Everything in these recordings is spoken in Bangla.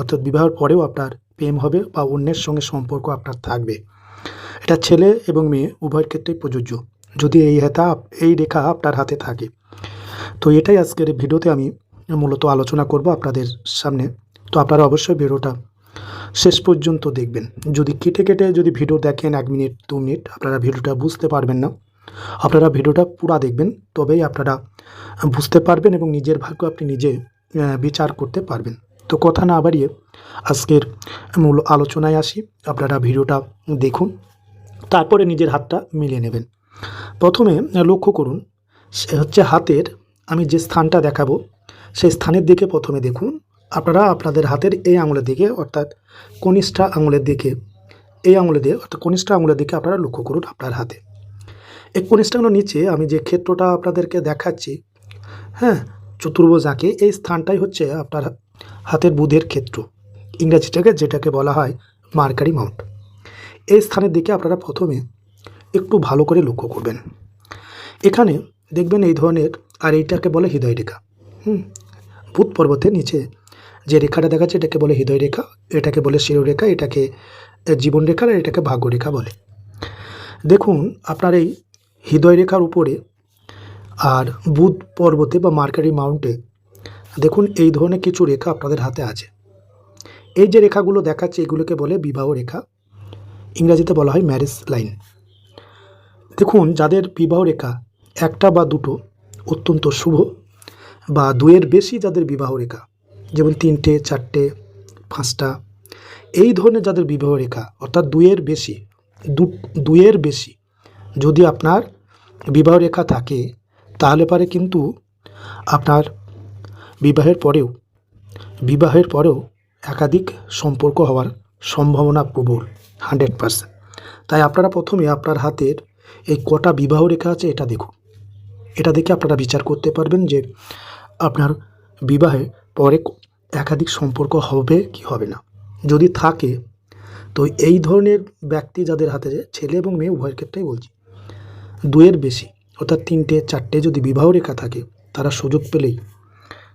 অর্থাৎ বিবাহের পরেও আপনার প্রেম হবে বা অন্যের সঙ্গে সম্পর্ক আপনার থাকবে। এটা ছেলে এবং মেয়ে উভয়ের ক্ষেত্রেই প্রযোজ্য। যদি এই হেতা, এই রেখা আপনার হাতে থাকে। তো এটাই আজকের ভিডিওতে আমি মূলত আলোচনা করব আপনাদের সামনে। তো আপনারা অবশ্যই ভিডিওটা শেষ পর্যন্ত দেখবেন। যদি কেটে কেটে যদি ভিডিও দেখেন এক মিনিট, দু মিনিট, আপনারা ভিডিওটা বুঝতে পারবেন না। আপনারা ভিডিওটা পুরা দেখবেন, তবেই আপনারা বুঝতে পারবেন এবং নিজের ভাগ্য আপনি নিজে বিচার করতে পারবেন। তো কথা না বাড়িয়ে আজকের মূল আলোচনায় আসি। আপনারা ভিডিওটা দেখুন, তারপরে নিজের হাতটা মিলিয়ে নেবেন। প্রথমে লক্ষ্য করুন, সে হচ্ছে হাতের, আমি যে স্থানটা দেখাবো, সেই স্থানের দিকে প্রথমে দেখুন। আপনারা আপনাদের হাতের এই আঙুলের দিকে, অর্থাৎ কনিষ্ঠা আঙুলের দিকে, এই আঙুলের দিকে, অর্থাৎ কনিষ্ঠা আঙুলের দিকে আপনারা লক্ষ্য করুন আপনার হাতে। এই কনিষ্ঠা আঙুলের নিচে আমি যে ক্ষেত্রটা আপনাদেরকে দেখাচ্ছি হ্যাঁ চতুর্ভুজ আঁকে এই স্থানটাই হচ্ছে আপনার হাতের বুধের ক্ষেত্র, ইংরাজিটাকে যেটাকে বলা হয় মার্কারি মাউন্ট। এই স্থানের দিকে আপনারা প্রথমে একটু ভালো করে লক্ষ্য করবেন। এখানে দেখবেন এই ধরনের, আর এইটাকে বলে হৃদয় রেখা হুম ভূত পর্বতের নিচে যে রেখাটা দেখাচ্ছে, এটাকে বলে হৃদয় রেখা এটাকে বলে শিরোরেখা, এটাকে জীবন রেখা আর এটাকে ভাগ্যরেখা বলে। দেখুন, আপনার এই হৃদয় রেখার উপরে আর বুধ পর্বতে বা মার্কারি মাউন্টে দেখুন, এই ধরনের কিছু রেখা আপনাদের হাতে আছে। এই যে রেখাগুলো দেখাচ্ছে, এগুলোকে বলে বিবাহ রেখা। ইংরাজিতে বলা হয় ম্যারেজ লাইন দেখুন, যাদের বিবাহ রেখা একটা বা দুটো অত্যন্ত শুভ বা দুয়ের বেশি যাদের বিবাহ রেখা, যেমন তিনটে, চারটে, পাঁচটা, এই ধরনের যাদের বিবাহ রেখা, অর্থাৎ দুয়ের বেশি দুয়ের বেশি যদি আপনার বিবাহ রেখা থাকে, তাহলে পারে কিন্তু আপনার বিবাহের পরেও বিবাহের পরেও একাধিক সম্পর্ক হওয়ার সম্ভাবনা প্রবল, হান্ড্রেড পারসেন্ট। তাই আপনারা প্রথমে আপনার হাতের এই কটা বিবাহ রেখা আছে, এটা দেখুন। এটা দেখে আপনারা বিচার করতে পারবেন যে আপনার বিবাহে পরে একাধিক সম্পর্ক হবে কি হবে না। যদি থাকে, তো এই ধরনের ব্যক্তি যাদের হাতে ছেলে এবং মেয়ে, উভয়ের ক্ষেত্রেই বলছি দুয়ের বেশি, অর্থাৎ তিনটে, চারটে যদি বিবাহ রেখা থাকে, তারা সুযোগ পেলেই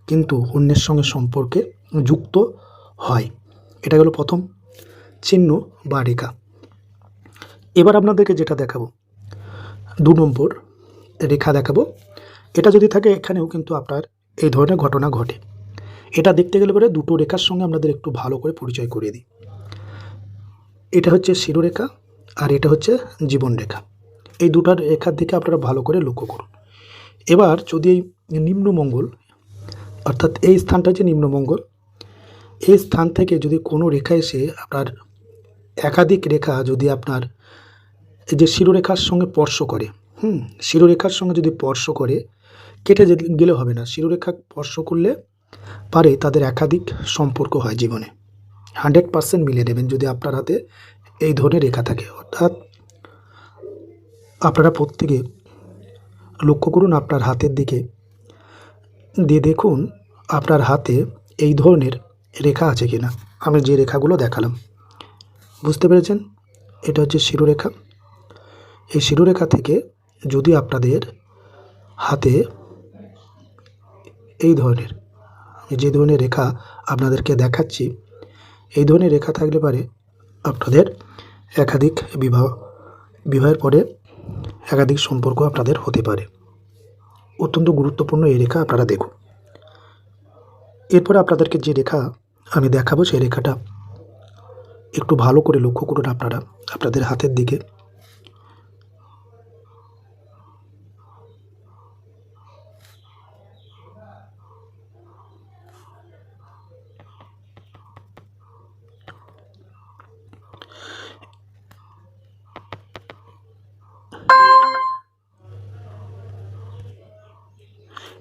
কিন্তু অন্যের সঙ্গে সম্পর্কে যুক্ত হয়। এটা গেল প্রথম চিহ্ন বা রেখা। এবার আপনাদেরকে যেটা দেখাবো, দু নম্বর রেখা দেখাবো। এটা যদি থাকে, এখানেও কিন্তু আপনার এই ধরনের ঘটনা ঘটে। এটা দেখতে গেলে পরে দুটো রেখার সঙ্গে আপনাদের একটু ভালো করে পরিচয় করিয়ে দিই। এটা হচ্ছে শিরোরেখা আর এটা হচ্ছে জীবন রেখা এই দুটার রেখার দিকে আপনারা ভালো করে লক্ষ্য করুন। এবার যদি এই নিম্নমঙ্গল অর্থাৎ এই স্থানটা হচ্ছে নিম্নমঙ্গল। এই স্থান থেকে যদি কোনো রেখা এসে আপনার একাধিক রেখা যদি আপনার এই যে শিরোরেখার সঙ্গে স্পর্শ করে, হুম, শিরোরেখার সঙ্গে যদি স্পর্শ করে, কেটে গেলে হবে না। শিরোরেখা স্পর্শ করলে পারে তাদের একাধিক সম্পর্ক হয় জীবনে। হান্ড্রেড পার্সেন্ট মিলিয়ে নেবেন যদি আপনার হাতে এই ধরনের রেখা থাকে। অর্থাৎ আপনারা প্রত্যেকে লক্ষ্য করুন আপনার হাতের দিকে দিয়ে দেখুন আপনার হাতে এই ধরনের রেখা আছে কিনা। আমি যে রেখাগুলো দেখালাম। বুঝতে পেরেছেন? এটা হচ্ছে শিরোরেখা। এই শিরোরেখা থেকে যদি আপনাদের হাতে এই ধরনের, আমি যে ধরনের রেখা আপনাদেরকে দেখাচ্ছি, এই ধরনের রেখা থাকলে পারে আপনাদের একাধিক বিবাহ, বিবাহের পরে একাধিক সম্পর্ক আপনাদের হতে পারে। অত্যন্ত গুরুত্বপূর্ণ এই রেখা আপনারা দেখুন। এরপরে আপনাদেরকে যে রেখা আমি দেখাবো সেই রেখাটা একটু ভালো করে লক্ষ্য করুন আপনারা, আপনাদের হাতের দিকে।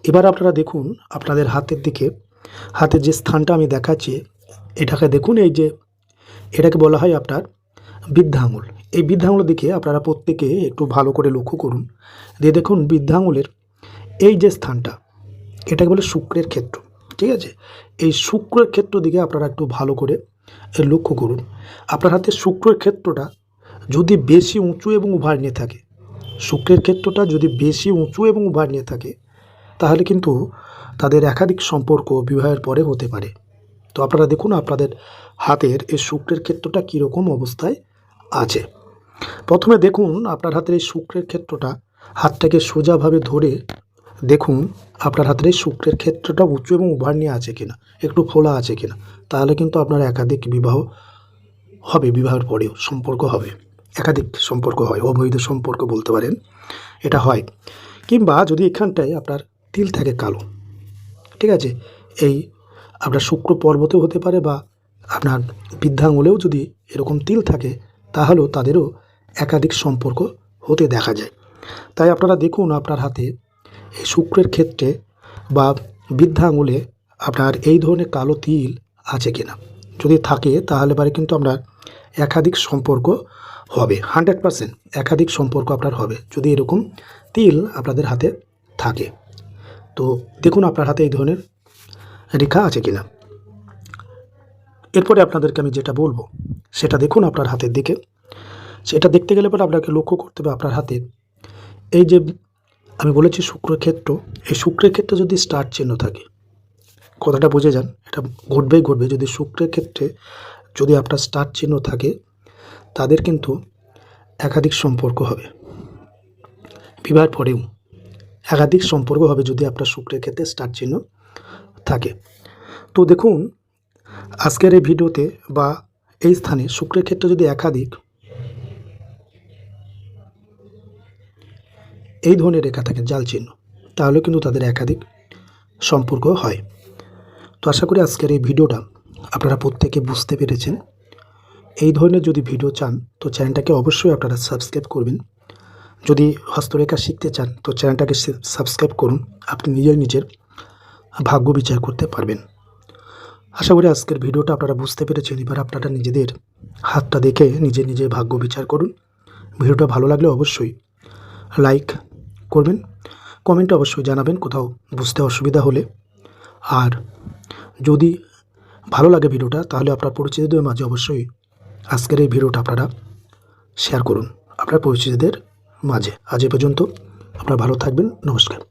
এবার আপনারা দেখুন আপনাদের হাতের দিকে, হাতের যে স্থানটা আমি দেখাচ্ছি, এটাকে দেখুন, এই যে এটাকে বলা হয় আপনার বৃদ্ধাঙ্গুল এই বৃদ্ধাঙ্গুলের দিকে আপনারা প্রত্যেকে একটু ভালো করে লক্ষ্য করুন। দিয়ে দেখুন বৃদ্ধাঙ্গুলের এই যে স্থানটা, এটাকে বলে শুক্রের ক্ষেত্র, ঠিক আছে? এই শুক্রের ক্ষেত্র দিকে আপনারা একটু ভালো করে লক্ষ্য করুন। আপনার হাতে শুক্রের ক্ষেত্রটা যদি বেশি উঁচু এবং উভার নিয়ে থাকে, শুক্রের ক্ষেত্রটা যদি বেশি উঁচু এবং উভার নিয়ে থাকে তাহলে কিন্তু তাদের একাধিক সম্পর্ক বিবাহের পরে হতে পারে। তো আপনারা দেখুন আপনাদের হাতের এই শুক্রের ক্ষেত্রটা কীরকম অবস্থায় আছে। প্রথমে দেখুন আপনার হাতের এই শুক্রের ক্ষেত্রটা হাতটাকে সোজাভাবে ধরে দেখুন আপনার হাতের এই শুক্রের ক্ষেত্রটা উঁচু এবং উভার নিয়ে আছে কিনা, একটু ফোলা আছে কিনা। তাহলে কিন্তু আপনার একাধিক বিবাহ হবে, বিবাহের পরেও সম্পর্ক হবে। একাধিক সম্পর্ক হয়, অবৈধ সম্পর্ক বলতে পারেন। এটা হয়। কিংবা যদি এখানটায় আপনার তিল থাকে কালো। ঠিক আছে? এই আপনার শুক্র পর্বতেও হতে পারে বা আপনার বৃদ্ধাঙ্গুলেও যদি এরকম তিল থাকে, তাহলেও তাদেরও একাধিক সম্পর্ক হতে দেখা যায়। তাই আপনারা দেখুন আপনার হাতে এই শুক্রের ক্ষেত্রে বা বৃদ্ধাঙ্গুলে আপনার এই ধরনের কালো তিল আছে কিনা। যদি থাকে, তাহলে পরে কিন্তু আপনার একাধিক সম্পর্ক হবে। হান্ড্রেড পারসেন্ট একাধিক সম্পর্ক আপনার হবে যদি এরকম তিল আপনাদের হাতে থাকে। তো দেখুন আপনার হাতে এই ধরনের রেখা আছে কিনা। এরপরে আপনাদেরকে আমি যেটা বলব, সেটা দেখুন আপনার হাতের দিকে। সেটা দেখতে গেলে পরে আপনাকে লক্ষ্য করতে হবে আপনার হাতে। এই যে আমি বলেছি শুক্রক্ষেত্র, এই শুক্রের ক্ষেত্রে যদি স্টার চিহ্ন থাকে, কথাটা বুঝে যান, এটা ঘটবেই ঘটবে। যদি শুক্রের ক্ষেত্রে যদি আপনার স্টার চিহ্ন থাকে, তাদের কিন্তু একাধিক সম্পর্ক হবে। বিবাহের পরেও একাধিক সম্পর্ক হবে যদি আপনার শুক্রের ক্ষেত্রে স্টার চিহ্ন থাকে। তো দেখুন, আজকের এই ভিডিওতে বা এই স্থানে শুক্রের ক্ষেত্রে যদি একাধিক এই ধরনের রেখা থাকে, জাল চিহ্ন, তাহলে কিন্তু তাদের একাধিক সম্পর্ক হয়। তো আশা করি আজকের এই ভিডিওটা আপনারা প্রত্যেকে বুঝতে পেরেছেন। এই ধরনের যদি ভিডিও চান, তো চ্যানেলটাকে অবশ্যই আপনারা সাবস্ক্রাইব করবেন। যদি হস্তরেখা শিখতে চান, তো চ্যানেলটাকে সাবস্ক্রাইব করুন। আপনি নিজের নিজের ভাগ্য বিচার করতে পারবেন। আশা করি আজকের ভিডিওটা আপনারা বুঝতে পেরেছেন। এবার আপনারা নিজেদের হাতটা দেখে নিজে নিজে ভাগ্য বিচার করুন। ভিডিওটা ভালো লাগলে অবশ্যই লাইক করবেন, কমেন্টে অবশ্যই জানাবেন, কোথাও বুঝতে অসুবিধা হলে। আর যদি ভালো লাগে ভিডিওটা, তাহলে আপনার পরিচিতদের মাঝে অবশ্যই আজকের এই ভিডিওটা আপনারা শেয়ার করুন। আপনার পরিচিতদের মাঝে। আজ এ পর্যন্ত আপনারা ভালো থাকবেন। নমস্কার।